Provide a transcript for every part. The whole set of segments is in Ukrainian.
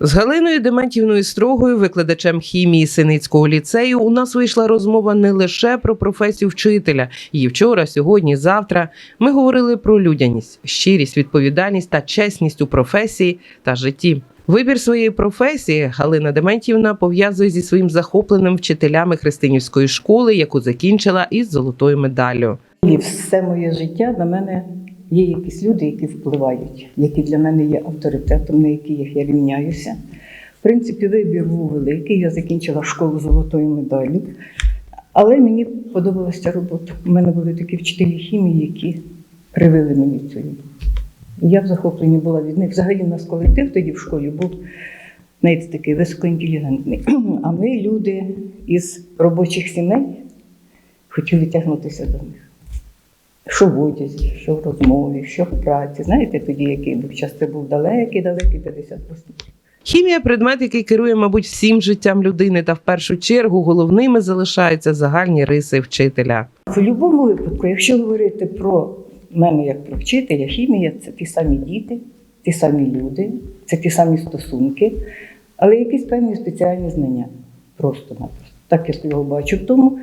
З Галиною Дементівною Строгою, викладачем хімії Синицького ліцею, у нас вийшла розмова не лише про професію вчителя. І вчора, сьогодні, завтра ми говорили про людяність, щирість, відповідальність та чесність у професії та житті. Вибір своєї професії Галина Дементівна пов'язує зі своїм захопленим вчителями Христинівської школи, яку закінчила із золотою медаллю. І все моє життя на мене є якісь люди, які впливають, які для мене є авторитетом, на яких я рівняюся. В принципі, вибір був великий. Я закінчила школу золотою медаллю. Але мені подобалася робота. У мене були такі вчителі хімії, які привили мені цю. Я в захопленні була від них. Взагалі, у нас колектив тоді в школі був знаєте, такий високоінтелігентний. А ми, люди із робочих сімей, хотіли тягнутися до них. Що в одязі, що в розмові, що в праці. Знаєте, тоді який був час, це був далекий, далекий 58 років. Хімія предмет, який керує, мабуть, всім життям людини, та в першу чергу головними залишаються загальні риси вчителя. В будь-якому випадку, якщо говорити про мене як про вчителя, хімія це ті самі діти, ті самі люди, це ті самі стосунки, але якісь певні спеціальні знання. Просто-напросто. Так я його бачу. Тому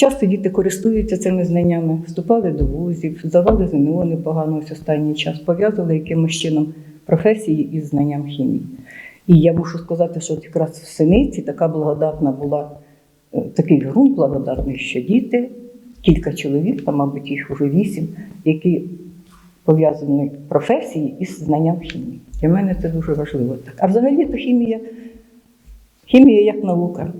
часто діти користуються цими знаннями, вступали до вузів, здавали ЗНО непогано ось останній час, пов'язували якимось чином професії із знанням хімії. І я мушу сказати, що якраз в синиці така благодатна була, е, такий ґрунт благодатний, що діти, кілька чоловік, там, мабуть, їх вже вісім, які пов'язані професії із знанням хімії. Для мене це дуже важливо. Так. А взагалі то хімія, хімія як наука,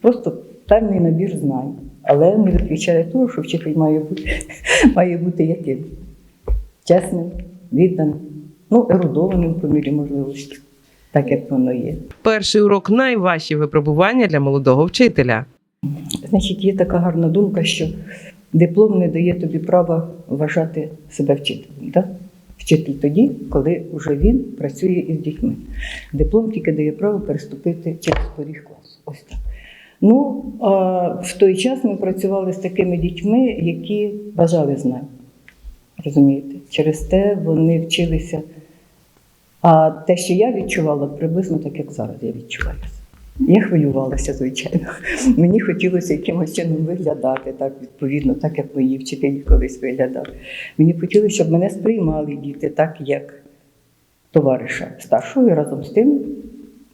просто певний набір знань. Але не виключає того, що вчитель має бути, має бути яким? Чесним, відданим, ну, ерудованим по мірі можливості, так як воно є. Перший урок найважчі випробування для молодого вчителя. Значить, є така гарна думка, що диплом не дає тобі права вважати себе вчителем. Да? Вчитель тоді, коли вже він працює із дітьми. Диплом тільки дає право переступити через поріг класу. Ось так. Ну, а в той час ми працювали з такими дітьми, які бажали знань. Розумієте? Через те вони вчилися. А те, що я відчувала, приблизно так, як зараз я відчуваю. Я хвилювалася, звичайно. Мені хотілося якимось чином виглядати так, відповідно, так як мої вчителі колись виглядали. Мені хотілося, щоб мене сприймали діти так, як товариша старшого, і разом з тим,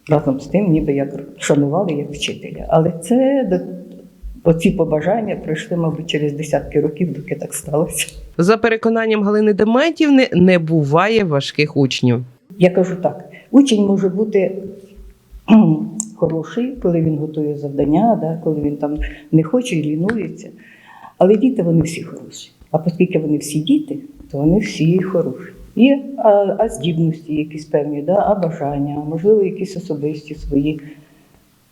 разом з тим, ніби як шанували як вчителя. Але це оці побажання пройшли, мабуть, через десятки років, доки так сталося. За переконанням Галини Дементівни, не буває важких учнів. Я кажу так: учень може бути хороший, коли він готує завдання, да, коли він там не хоче і лінується. Але діти вони всі хороші. А оскільки вони всі діти, то вони всі хороші. Є а, а здібності якісь певні, да, а бажання, можливо, якісь особисті свої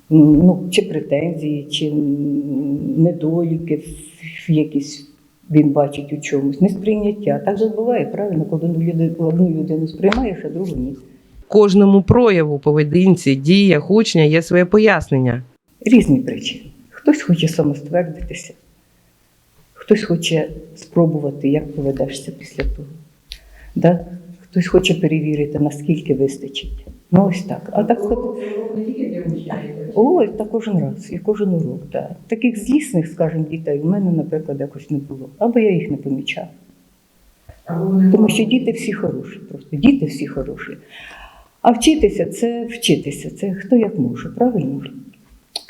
ну, чи претензії, чи недоліки якісь він бачить у чомусь, несприйняття. Так же буває, правильно, коли одну людину, одну людину сприймаєш, а другу ні. Кожному прояву, поведінці, діях учня є своє пояснення. Різні причини. Хтось хоче самоствердитися, хтось хоче спробувати, як поведешся після того. Да? Хтось хоче перевірити, наскільки вистачить. Ну, ось так. А так от... Ой, та кожен раз, і кожен урок. Так. Таких злісних, скажімо, дітей у мене, наприклад, якось не було. Або я їх не помічала. Тому що діти всі хороші, просто діти всі хороші. А вчитися це вчитися, це хто як може, правильно?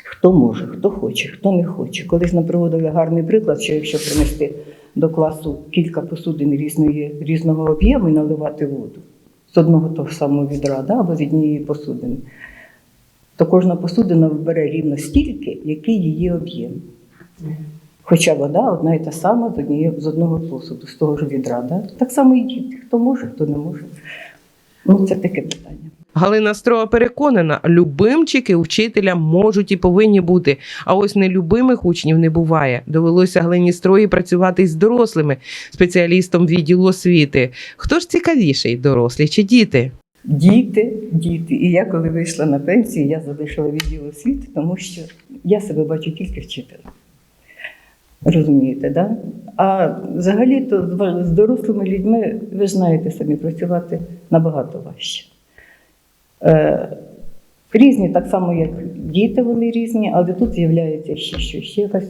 Хто може, хто хоче, хто не хоче. Колись нам приводили гарний приклад, що якщо принести до класу кілька посудин різної, різного об'єму і наливати воду з одного того самого відра да, або з однієї посудини, то кожна посудина вбере рівно стільки, який її об'єм. Хоча вода одна і та сама з, однієї, з одного посуду, з того ж відра. Да? Так само і діти. Хто може, хто не може. Ну, це таке питання. Галина Строга переконана, любимчики вчителя можуть і повинні бути. А ось нелюбимих учнів не буває. Довелося Галині Строї працювати із дорослими, спеціалістом відділу освіти. Хто ж цікавіший, дорослі чи діти? Діти, діти. І я, коли вийшла на пенсію, я залишила відділ освіти, тому що я себе бачу тільки вчителем. Розумієте, да? А взагалі-то з дорослими людьми, ви знаєте самі, працювати набагато важче. Е, Різні, так само, як діти, вони різні, але тут з'являється ще щось, ще якась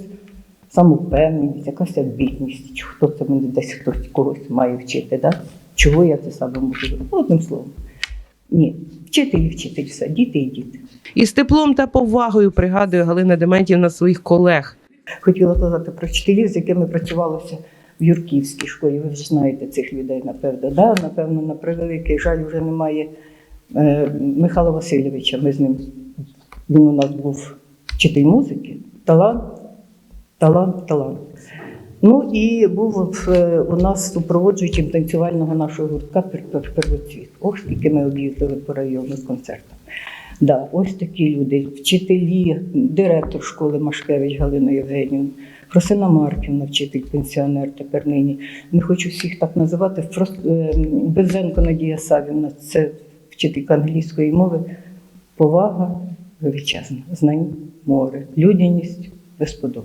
самовпевненість, якась амбітність. Чи Хто це мене десь хтось когось має вчити, да? чого я це саме можу робити? Ну, Одним словом. Ні, вчитель і вчитель все, діти і діти. Із теплом та повагою пригадує Галина Дементівна своїх колег. Хотіла сказати про вчителів, з якими працювалося в Юрківській школі. Ви вже знаєте цих людей, напевно. Да? Напевно, на превеликий жаль, вже немає Михайла Васильовича. Ми з ним він у нас був вчитель музики, талант, талант, талант. Ну і був е, у нас супроводжуючим танцювального нашого гуртка «Пер- пер- первоцвіт. Ох, скільки ми об'їздили по району з концертом. Да, ось такі люди, вчителі, директор школи Машкевич Галина Євгенівна, Фросина Марківна, вчитель пенсіонер тепер нині. Не хочу всіх так називати. Фрос- е, Безенко Надія Савівна, це вчителька англійської мови. Повага величезна, знань море, людяність безподоб.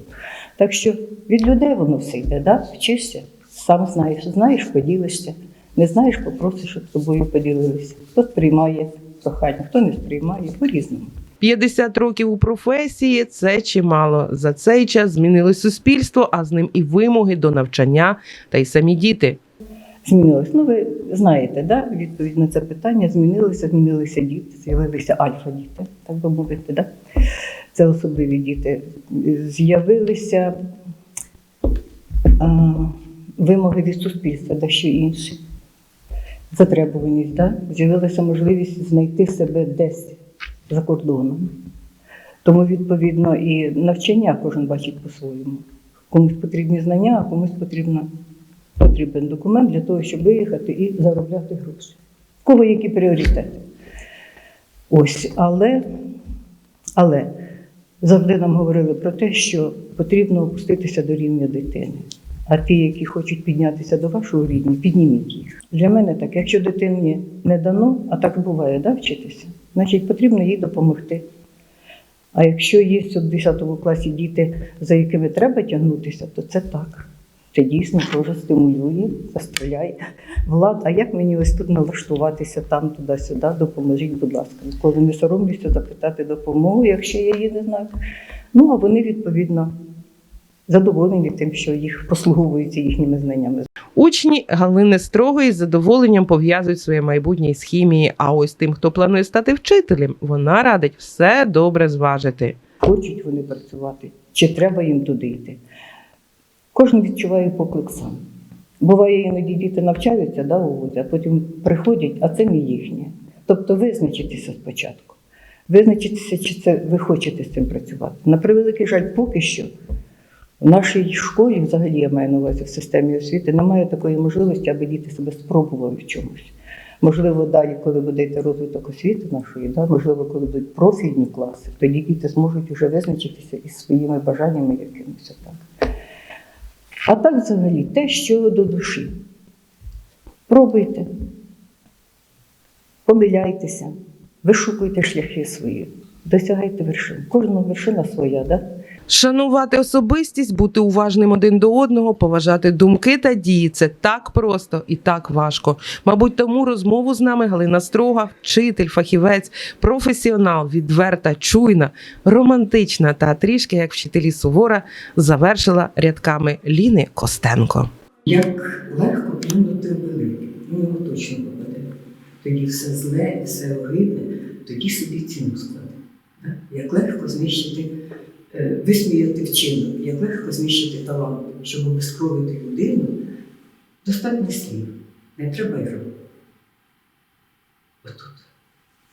Так що від людей воно все йде, да? вчишся, сам знаєш, знаєш, поділишся, не знаєш, попросиш, щоб тобою поділилися. Хто сприймає прохання, хто не сприймає, по-різному. 50 років у професії це чимало. За цей час змінилось суспільство, а з ним і вимоги до навчання та й самі діти. Змінилось. Ну, ви знаєте, да? відповідь на це питання змінилося, змінилися діти, з'явилися альфа-діти, так би мовити. Да? Це особливі діти. З'явилися а, вимоги від суспільства, дещо інші. Затребуваність, да? з'явилася можливість знайти себе десь за кордоном. Тому, відповідно, і навчання кожен бачить по-своєму. Комусь потрібні знання, а комусь потрібно потрібен документ для того, щоб виїхати і заробляти гроші. В кого які пріоритети? Ось, але, але завжди нам говорили про те, що потрібно опуститися до рівня дитини. А ті, які хочуть піднятися до вашого рівня, підніміть їх. Для мене так, якщо дитині не дано, а так буває, да, вчитися, значить потрібно їй допомогти. А якщо є в 10 класі діти, за якими треба тягнутися, то це так. Це дійсно теж стимулює, застріляє. Влад, а як мені ось тут налаштуватися там, туди-сюди, допоможіть, будь ласка. Коли не соромлюся запитати допомогу, якщо я її не знаю. Ну, а вони відповідно задоволені тим, що їх послуговуються їхніми знаннями. Учні Галини Строгої з задоволенням пов'язують своє майбутнє із хімії. А ось тим, хто планує стати вчителем, вона радить все добре зважити. Хочуть вони працювати, чи треба їм туди йти. Кожен відчуває поклик сам. Буває, іноді діти навчаються да, а потім приходять, а це не їхнє. Тобто визначитися спочатку. Визначитися, чи це ви хочете з цим працювати. На превеликий жаль, поки що в нашій школі, взагалі я маю на увазі в системі освіти, немає такої можливості, аби діти себе спробували в чомусь. Можливо, далі, коли буде йти розвиток освіти нашої, да, можливо, коли будуть профільні класи, тоді діти зможуть вже визначитися із своїми бажаннями якимось так. А так взагалі те, що до душі. Пробуйте, помиляйтеся, вишукуйте шляхи свої, досягайте вершин. Кожна вершина своя, да? Шанувати особистість, бути уважним один до одного, поважати думки та дії це так просто і так важко. Мабуть, тому розмову з нами Галина Строга, вчитель, фахівець, професіонал, відверта, чуйна, романтична та трішки як вчителі Сувора завершила рядками Ліни Костенко. Як легко плюнути в велике, ну його точно попаде. Тоді все зле, все огидне, тоді собі ціну складе. Як легко знищити, висміяти вчинок, як легко знищити талант, щоб обескровити людину, достатньо слів, не треба й робити.